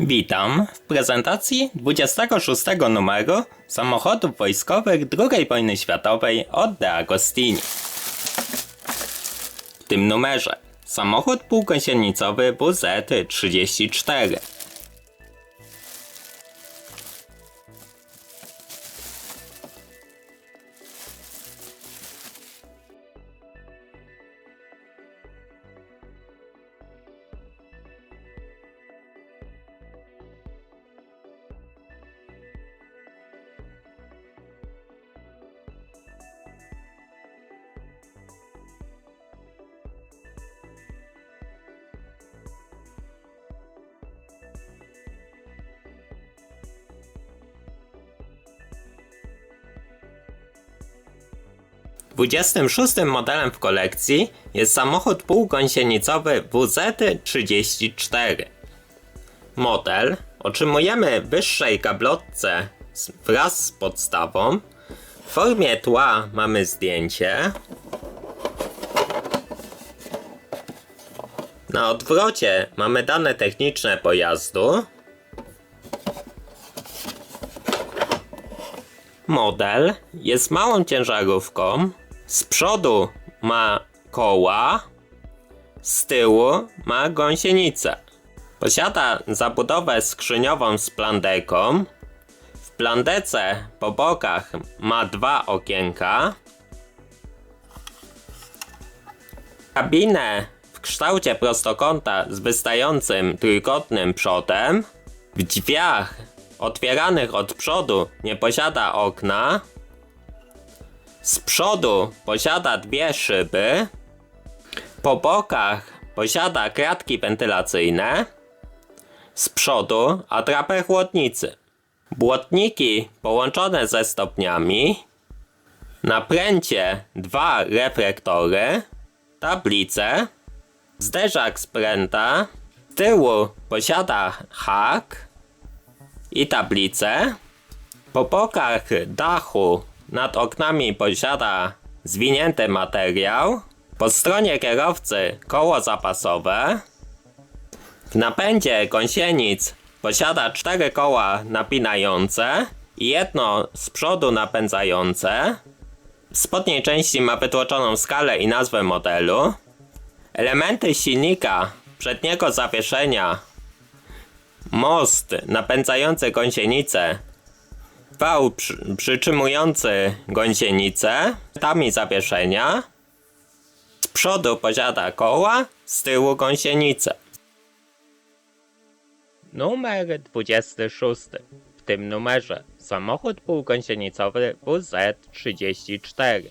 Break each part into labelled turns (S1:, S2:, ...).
S1: Witam w prezentacji 26 numeru samochodów wojskowych II wojny światowej od De Agostini. W tym numerze samochód półgąsienicowy WZ-34. Dwudziestym szóstym modelem w kolekcji jest samochód półgąsienicowy WZ-34. Model otrzymujemy w wyższej gablotce wraz z podstawą. W formie tła mamy zdjęcie. Na odwrocie mamy dane techniczne pojazdu. Model jest małą ciężarówką. Z przodu ma koła, z tyłu ma gąsienicę. Posiada zabudowę skrzyniową z plandeką. W plandece po bokach ma dwa okienka. Kabinę w kształcie prostokąta z wystającym trójkątnym przodem. W drzwiach otwieranych od przodu nie posiada okna. Z przodu posiada dwie szyby. Po bokach posiada kratki wentylacyjne. Z przodu atrapę chłodnicy. Błotniki połączone ze stopniami. Na pręcie dwa reflektory. Tablice. Zderzak z pręta. Z tyłu posiada hak i tablicę. Po bokach dachu nad oknami posiada zwinięty materiał. Po stronie kierowcy koło zapasowe. W napędzie gąsienic posiada cztery koła napinające i jedno z przodu napędzające. W spodniej części ma wytłoczoną skalę i nazwę modelu. Elementy silnika przedniego zawieszenia most napędzający gąsienicę, wał przy, przytrzymujący gąsienicę, tami zawieszenia, z przodu posiada koła, z tyłu gąsienicę. Numer 26. W tym numerze samochód półgąsienicowy WZ-34.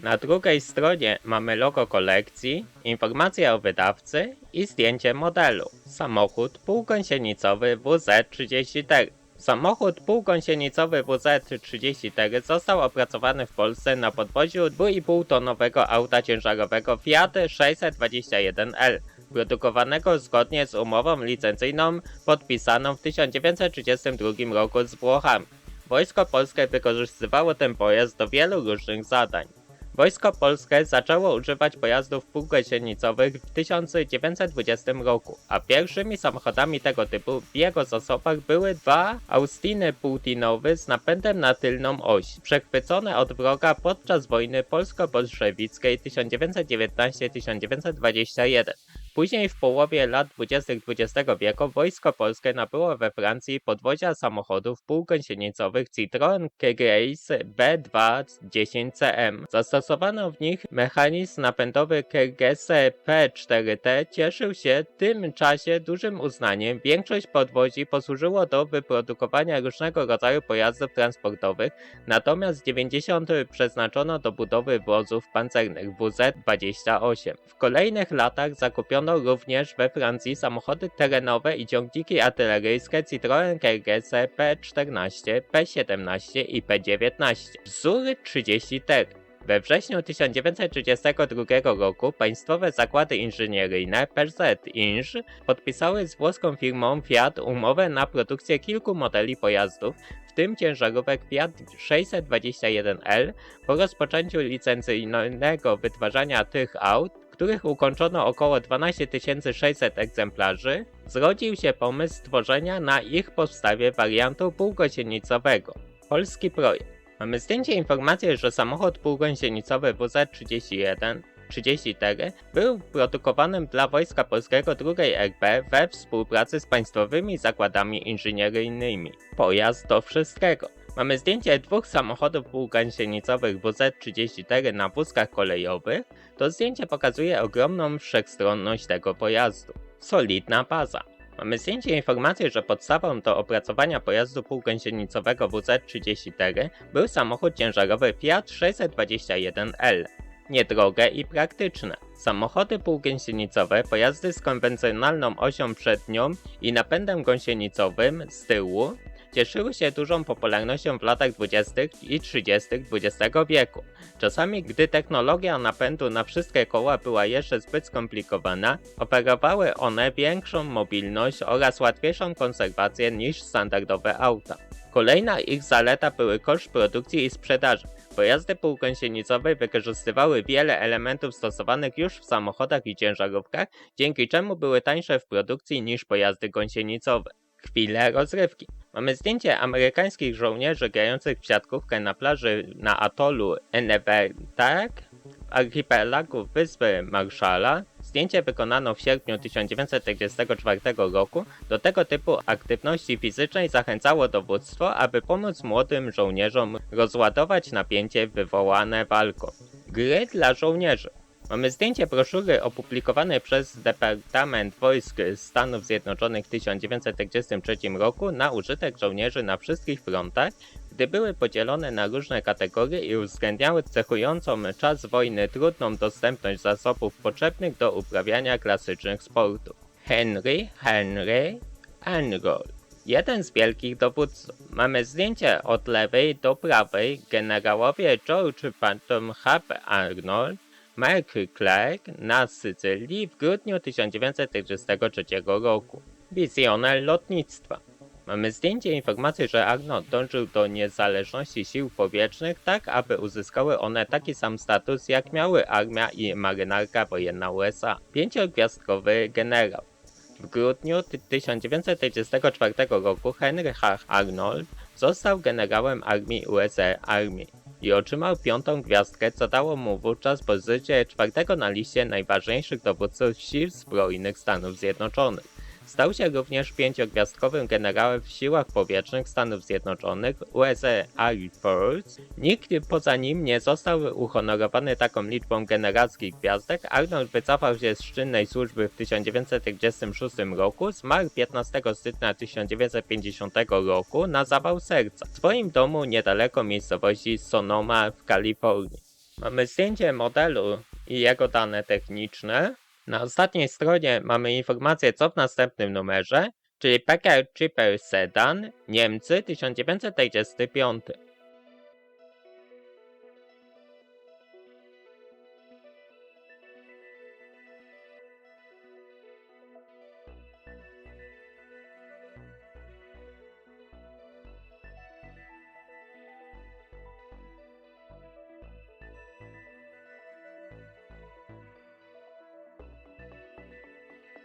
S1: Na drugiej stronie mamy logo kolekcji, informacje o wydawcy i zdjęcie modelu. Samochód półgąsienicowy WZ-34. Samochód półgąsienicowy WZ-34 został opracowany w Polsce na podwoziu 2,5-tonowego auta ciężarowego Fiat 621L, produkowanego zgodnie z umową licencyjną podpisaną w 1932 roku z Włochami. Wojsko Polskie wykorzystywało ten pojazd do wielu różnych zadań. Wojsko Polskie zaczęło używać pojazdów półgąsienicowych w 1920 roku, a pierwszymi samochodami tego typu w jego zasobach były dwa Austiny Pultinowy z napędem na tylną oś, przechwycone od wroga podczas wojny polsko-bolszewickiej 1919-1921. Później w połowie lat 20. XX wieku Wojsko Polskie nabyło we Francji podwozia samochodów półgąsienicowych Citroën Kegrace B210CM. Zastosowano w nich mechanizm napędowy Kegrese P4T cieszył się w tym czasie dużym uznaniem. Większość podwozi posłużyło do wyprodukowania różnego rodzaju pojazdów transportowych, natomiast w 90 przeznaczono do budowy wozów pancernych WZ-28. W kolejnych latach zakupiono również we Francji samochody terenowe i ciągniki artyleryjskie Citroën Kegrese P14, P17 i P19. Wzór 30T. We wrześniu 1932 roku państwowe zakłady inżynieryjne PZ Inż podpisały z włoską firmą Fiat umowę na produkcję kilku modeli pojazdów, w tym ciężarówek Fiat 621L. Po rozpoczęciu licencyjnego wytwarzania tych aut których ukończono około 12 600 egzemplarzy, zrodził się pomysł stworzenia na ich podstawie wariantu półgąsienicowego. Polski projekt. Mamy zdjęcie informację, że samochód półgąsienicowy WZ-31 34 był produkowanym dla Wojska Polskiego II RP we współpracy z państwowymi zakładami inżynieryjnymi. Pojazd do wszystkiego. Mamy zdjęcie dwóch samochodów półgąsienicowych WZ-34 na wózkach kolejowych. To zdjęcie pokazuje ogromną wszechstronność tego pojazdu. Solidna baza. Mamy zdjęcie informację, że podstawą do opracowania pojazdu półgąsienicowego WZ-34 był samochód ciężarowy Fiat 621L. Niedrogie i praktyczne. Samochody półgąsienicowe, pojazdy z konwencjonalną osią przednią i napędem gąsienicowym z tyłu, cieszyły się dużą popularnością w latach 20. i 30. XX wieku. Czasami, gdy technologia napędu na wszystkie koła była jeszcze zbyt skomplikowana, oferowały one większą mobilność oraz łatwiejszą konserwację niż standardowe auta. Kolejna ich zaleta były koszt produkcji i sprzedaży. Pojazdy półgąsienicowe wykorzystywały wiele elementów stosowanych już w samochodach i ciężarówkach, dzięki czemu były tańsze w produkcji niż pojazdy gąsienicowe. Chwile rozrywki. Mamy zdjęcie amerykańskich żołnierzy grających w siatkówkę na plaży na atolu Enewetak w archipelagu Wyspy Marszala. Zdjęcie wykonano w sierpniu 1944 roku. Do tego typu aktywności fizycznej zachęcało dowództwo, aby pomóc młodym żołnierzom rozładować napięcie wywołane walką. Gry dla żołnierzy. Mamy zdjęcie broszury opublikowanej przez Departament Wojsk Stanów Zjednoczonych w 1943 roku na użytek żołnierzy na wszystkich frontach, gdy były podzielone na różne kategorie i uwzględniały cechującą czas wojny trudną dostępność zasobów potrzebnych do uprawiania klasycznych sportów. Henry Henry Enroll Jeden z wielkich dowódców. Mamy zdjęcie od lewej do prawej generałowie George Phantom Hub Arnold Mark Clark na Sycylii w grudniu 1943 roku. Wizjoner lotnictwa. Mamy zdjęcie informacji, że Arnold dążył do niezależności sił powietrznych, tak aby uzyskały one taki sam status, jak miały armia i marynarka wojenna USA. Pięciogwiazdkowy generał. W grudniu 1944 roku Henry H. Arnold został generałem armii USA Army i otrzymał piątą gwiazdkę, co dało mu wówczas pozycję czwartego na liście najważniejszych dowódców sił zbrojnych Stanów Zjednoczonych. Stał się również pięciogwiazdkowym generałem w siłach powietrznych Stanów Zjednoczonych USA Air Force. Nikt poza nim nie został uhonorowany taką liczbą generalskich gwiazdek. Arnold wycofał się z czynnej służby w 1946 roku, zmarł 15 stycznia 1950 roku na zawał serca w swoim domu niedaleko miejscowości Sonoma w Kalifornii. Mamy zdjęcie modelu i jego dane techniczne. Na ostatniej stronie mamy informację co w następnym numerze, czyli Packard Chipper Sedan, Niemcy 1945.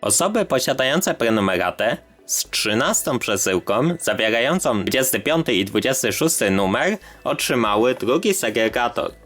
S1: Osoby posiadające prenumeratę z 13 przesyłką zawierającą 25 i 26 numer otrzymały drugi segregator.